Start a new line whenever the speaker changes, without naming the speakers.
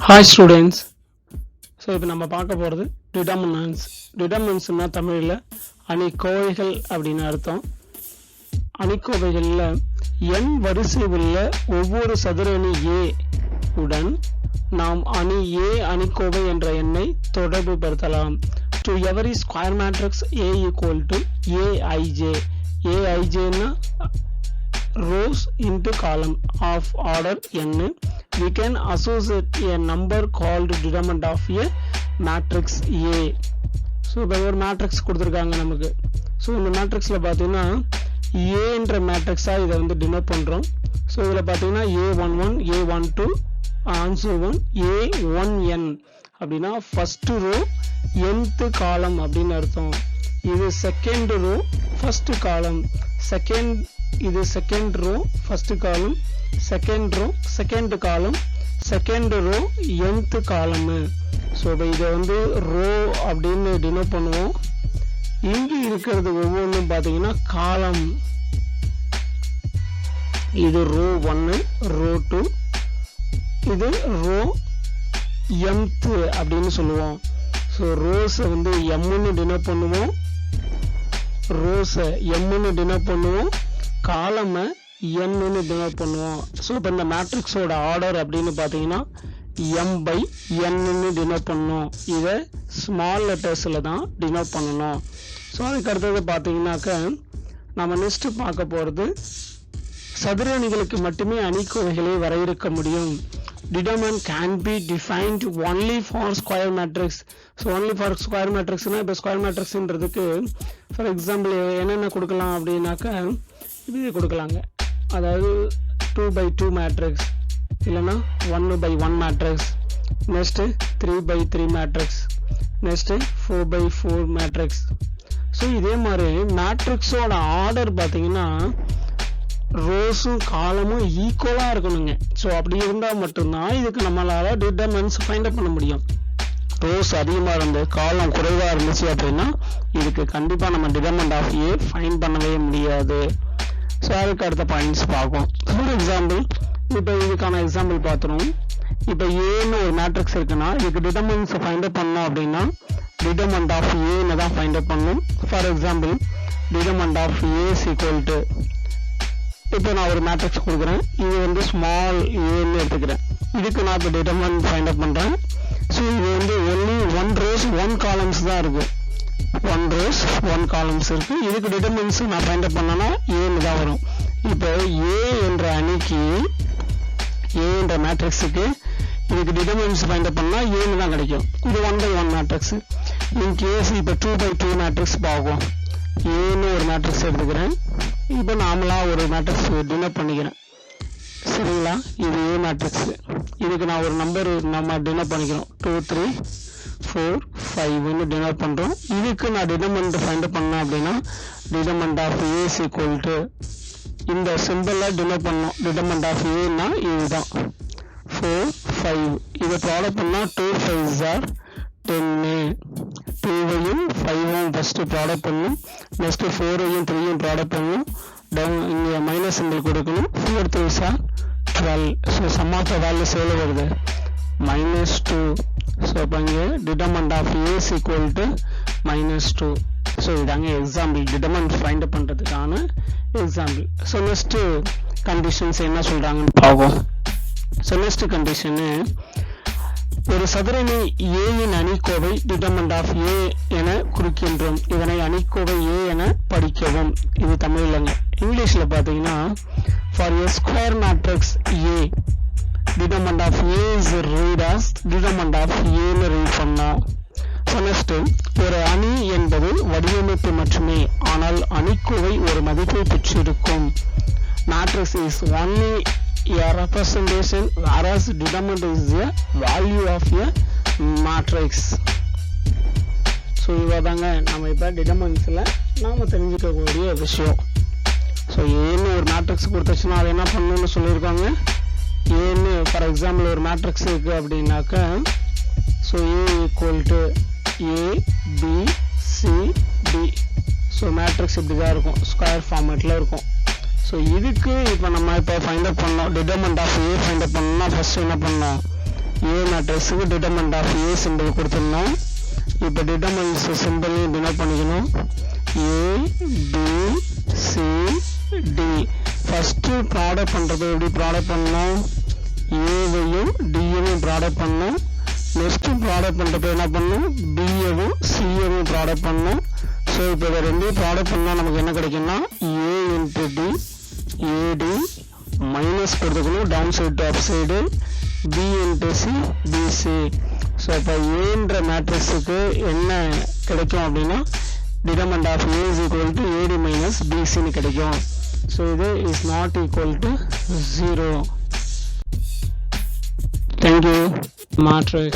Hi students so இப்போ நம்ம பார்க்க போகிறது டிடர்மினன்ஸ் டிடர்மினன்ஸ்னா தமிழில் அணிக்கோவைகள் அப்படின்னு அர்த்தம். அணிக்கோவைகளில் எண் வரிசை உள்ள ஒவ்வொரு சதுர அணி ஏ உடன் நாம் அணி ஏ அணிக்கோவை என்ற எண்ணை தொடர்பு படுத்தலாம் to every square matrix A equal to AIJ ஏஐஜேன்னா rows into column of order n. we can associate a number called determinant of a matrix A. So இப்போ ஒரு மேட்ரிக்ஸ் கொடுத்துருக்காங்க நமக்கு. ஸோ இந்த மேட்ரிக்ஸில் பார்த்தீங்கன்னா ஏன்ற மேட்ரிக்ஸாக இதை வந்து டினோட் பண்ணுறோம் ஸோ இதில் பார்த்தீங்கன்னா A one one A one two answer one A one N அப்படின்னா ஃபஸ்ட்டு ரோ என்த்து காலம் அப்படின்னு அர்த்தம். இது second row first column second இது second row first column second row second column second row nth column so இப்போ இதை வந்து row அப்படின்னு denote பண்ணுவோம். இங்கே இருக்கிறது ஒவ்வொன்றும் பார்த்தீங்கன்னா காலம் இது ரோ ஒன்று ரோ டூ இது ரோ எம்த் அப்படின்னு சொல்லுவோம். ஸோ ரோஸை வந்து எம்முன்னு டினோட் பண்ணுவோம். ரோஸை எம்முன்னு டினோட் பண்ணுவோம். காலமை என்னு டினோட் பண்ணுவோம். ஸோ இப்போ இந்த மேட்ரிக்ஸோட ஆர்டர் அப்படின்னு பார்த்தீங்கன்னா எம் பை என்னன்னு டினோட் பண்ணணும் இதை ஸ்மால் லெட்டர்ஸில் தான் டினோட் பண்ணணும். ஸோ அதுக்கு அடுத்தது பார்த்தீங்கன்னாக்க நம்ம நெக்ஸ்ட்டு பார்க்க போகிறது சதுர அணிகளுக்கு மட்டுமே அணிக்கோவைகளை வரையறுக்க முடியும். Determinant can be defined only for square matrix so only for square மேட்ரிக்ஸ்னால் இப்போ ஸ்கொயர் மேட்ரிக்ஸ்ன்றதுக்கு ஃபார் எக்ஸாம்பிள் என்னென்ன கொடுக்கலாம் அப்படின்னாக்க இது கொடுக்கலாங்க. அதாவது டூ பை டூ மேட்ரிக்ஸ் இல்லைன்னா ஒன்று by one matrix next three by three matrix next four by four matrix so இதே மாதிரி மேட்ரிக்ஸோட ஆர்டர் பார்த்தீங்கன்னா ரோஸும் காலமும் ஈக்குவலாக இருக்கணுங்க. ஸோ அப்படி இருந்தால் மட்டும்தான் இதுக்கு நம்மளால் டிட்டர்மென்ஸ் ஃபைண்ட் அப் பண்ண முடியும். ரோஸ் அதிகமாக இருந்து காலம் குறைவாக இருந்துச்சு அப்படின்னா இதுக்கு கண்டிப்பாக நம்ம டிடர்மெண்ட் ஆஃப் ஏ ஃபைன் பண்ணவே முடியாது. ஸோ அதுக்கு அடுத்த பாயிண்ட்ஸ் பார்ப்போம். ஃபார் எக்ஸாம்பிள் இப்போ இதுக்கான எக்ஸாம்பிள் பார்த்துருவோம். இப்போ ஏன்னு ஒரு மேட்ரிக்ஸ் இருக்குன்னா இதுக்கு டிட்டர்மென்ஸ் ஃபைண்ட் அவுட் பண்ணோம் அப்படின்னா டிட்டர்மெண்ட் ஆஃப் ஏன்னு தான் ஃபைண்ட் அவுட் பண்ணணும் for example determinant of A equal to இப்போ நான் ஒரு மேட்ரிக்ஸ் கொடுக்குறேன். இது வந்து ஸ்மால் ஏன்னு எடுத்துக்கிறேன். இதுக்கு நான் இப்போ டிட்டர்மெண்ட் ஃபைண்ட் அவுட் பண்ணுறேன் ஸோ இது வந்து only one rows one columns தான் இருக்குது ஒன் ரோஸ் ஒன் காலம்ஸ் இருக்கு. இதுக்கு டிட்டர்மின்ஸ் நான் ஃபைண்ட் பண்ணேன்னா பண்ணனா ஏன்னு தான் வரும். இப்போ ஏ என்ற அணிக்கு ஏ என்ற மேட்ரிக்ஸுக்கு இதுக்கு டிட்டர்மென்ஸ் ஃபைண்ட் பண்ணால் ஏன்னு தான் கிடைக்கும். இது one by one matrix in case இப்போ டூ பை டூ மேட்ரிக்ஸ் பார்க்கும் ஏன்னு ஒரு மேட்ரிக்ஸ் எடுத்துக்கிறேன். இப்போ நாமளாக ஒரு மேட்ரிக்ஸ் டினோட் பண்ணிக்கிறேன். சரிங்களா? இது ஏ மேட்ரிக்ஸ் இதுக்கு நான் ஒரு நம்பர் நம்ம டினோட் பண்ணிக்கிறோம். டூ த்ரீ ஃபோர் ஃபைவ்னு டினோட் பண்ணுறோம் இதுக்கு நான் டிடமெண்ட் ஃபைண்ட் பண்ணேன் அப்படின்னா determinant of A equal to இந்த சிம்பிளில் டினோட் பண்ணோம். டிடமெண்ட் ஆஃப் ஏன்னா இதுதான். ஃபோர் ஃபைவ் இதை ப்ராடக்ட் பண்ணால் டூ ஃபைவ் ஜார் டென்னு டூவையும் ஃபைவும் ஃபஸ்ட்டு ப்ராடக்ட் பண்ணணும் நெக்ஸ்ட்டு ஃபோரையும் த்ரீயும் ப்ராடக்ட் பண்ணணும் டவுன் இங்கே மைனஸ் சிம்பிள் கொடுக்கணும். Four three sir twelve so sum of the values எவ்வளோ வருது? மைனஸ் டூ ஸோ இப்போ இங்கே determinant of A equal to minus two so இதாங்க எக்ஸாம்பிள் டிட்டர்மெண்ட் ஃபைண்ட் பண்ணுறதுக்கான எக்ஸாம்பிள் ஸோ நெக்ஸ்ட்டு கண்டிஷன்ஸ் என்ன சொல்கிறாங்கன்னு பார்ப்போம். ஸோ நெக்ஸ்ட் கண்டிஷனு ஒரு சதுரணி ஏயின் அணிக்கோவை டிட்டர்மெண்ட் ஆஃப் ஏ என குறிக்கின்றோம். இதனை அணிக்கோவை ஏ என படிக்கவும். இது தமிழ்லங்க இங்கிலீஷில் பார்த்தீங்கன்னா for A square matrix A and of A is read as determinant of ஏன்னு ரீட் பண்ணோம் ஸோ நெக்ஸ்ட் ஒரு அணி என்பது வடிவமைப்பு மட்டுமே. ஆனால் அணிக்குவை ஒரு மதிப்பை பெற்றிருக்கும். Matrix is only a representation whereas determinant is a value of a matrix. So இவ்வளோதாங்க நம்ம இப்போ டிட்டர்மெண்ட்ஸில் நாம் தெரிஞ்சுக்கக்கூடிய விஷயம். ஸோ ஏன்னு ஒரு மேட்ரிக்ஸ் கொடுத்துச்சுன்னா அதை என்ன பண்ணணும்னு சொல்லியிருக்காங்க? ஏன்னு ஃபார் எக்ஸாம்பிள் ஒரு மேட்ரிக்ஸ் இருக்குது அப்படின்னாக்கா so A equal to A B C D so matrix இப்படி தான் இருக்கும். ஸ்கொயர் ஃபார்மேட்டில் இருக்கும். ஸோ இதுக்கு இப்போ நம்ம இப்போ ஃபைண்ட் அப் பண்ணோம். Determinant of A find up பண்ணோம்னா ஃபர்ஸ்ட் என்ன பண்ணோம்? ஏ மேட்ரிக்ஸுக்கு டிட்டர்மெண்ட் ஆஃப் ஏ சிம்பிள் கொடுத்துருந்தோம். இப்போ டிட்டர்மெண்ட்ஸ் சிம்பிளையும் டினோட் பண்ணிக்கணும். A B C D first product பண்ணுறது எப்படி? ப்ராடக்ட் பண்ணோம். ஏவையும் டியையும் ப்ராடக்ட் பண்ணோம். நெக்ஸ்ட்டு ப்ராடக்ட் பண்ணுறப்ப என்ன பண்ணணும் பிஏவும் சிஏவும் ப்ராடக்ட் பண்ணும். ஸோ இப்போ இதை ரெண்டையும் ப்ராடக்ட் பண்ணால் நமக்கு என்ன கிடைக்கும்னா A into D AD minus கொடுத்துக்கணும். Down side to up side B into C BC so இப்போ ஏன்ற மேட்ரிக்ஸுக்கு என்ன கிடைக்கும் அப்படின்னா determinant of A is equal to AD minus பிசின்னு கிடைக்கும். ஸோ இது is not equal to zero thank you matrix